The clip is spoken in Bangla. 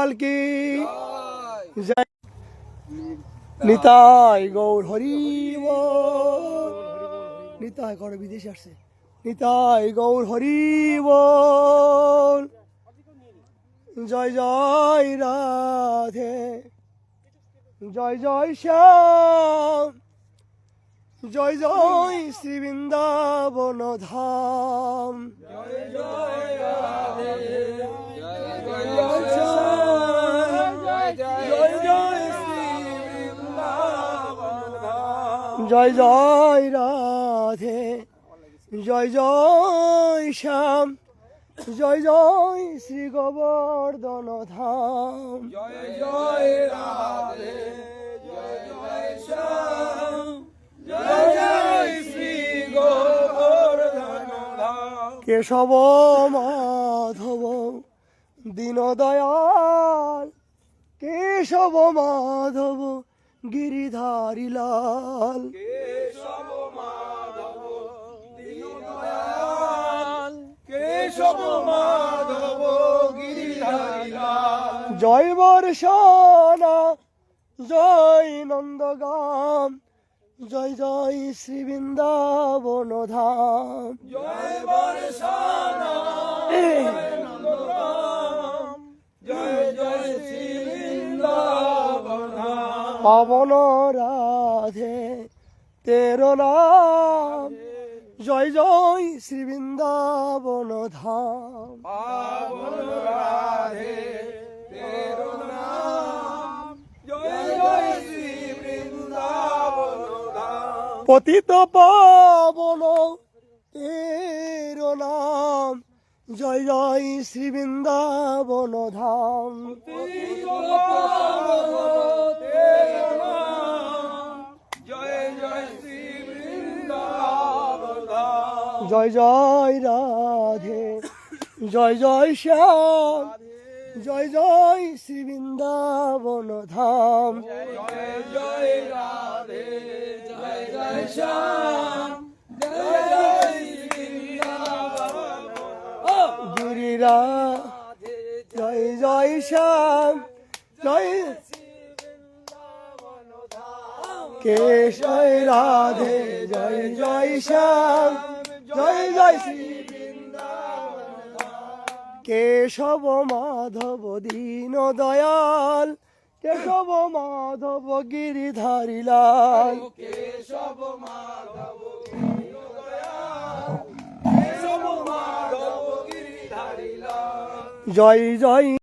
লাল কি? জয়। নিতাই গৌর হরি নিতাই করে বিদেশে আসছে। নিতাই গৌর হরি বল। জয় জয় রাধে। জয় জয় শ্যাম। জয় জয় শ্রী বৃন্দাবন ধাম। জয় জয় রাধে। জয় জয় রাধে জয় জয় শ্যাম জয় জয় শ্রী গোবর্ধন ধাম। কেশব মাধব দীনদয়াল কেশব মাধব গিরিধারী লাল। কেশব মাধব গিরিধারী জয় বর্ষনা জয় নন্দগাম জয় জয় শ্রী বৃন্দাবন ধাম। জয় বর্ষানা। পাবন রাধে তেরো নাম। জয় জয় শ্রী বৃন্দাবন ধাম। পাবন রাধে তেরো নাম। জয় জয় শ্রী বৃন্দাবন ধাম। পতিত পাবন তেরো নাম। জয় জয় শ্রী বৃন্দাবন ধাম জয় জয় রাধে। জয় জয় শ্যাম। জয় জয় শ্রী বৃন্দাবন ধাম। জয় জয় রাধে জয় শ্যাম। জয় জয় কেশয় রাধে, জয় জয় শ্যাম। জয় জয় শ্রী কেশব মাধব দীন দয়াল কেশব মাধব গিরিধারী লাল। কেশব মাধব কেশব মাধব গিরিধারী জয় জয়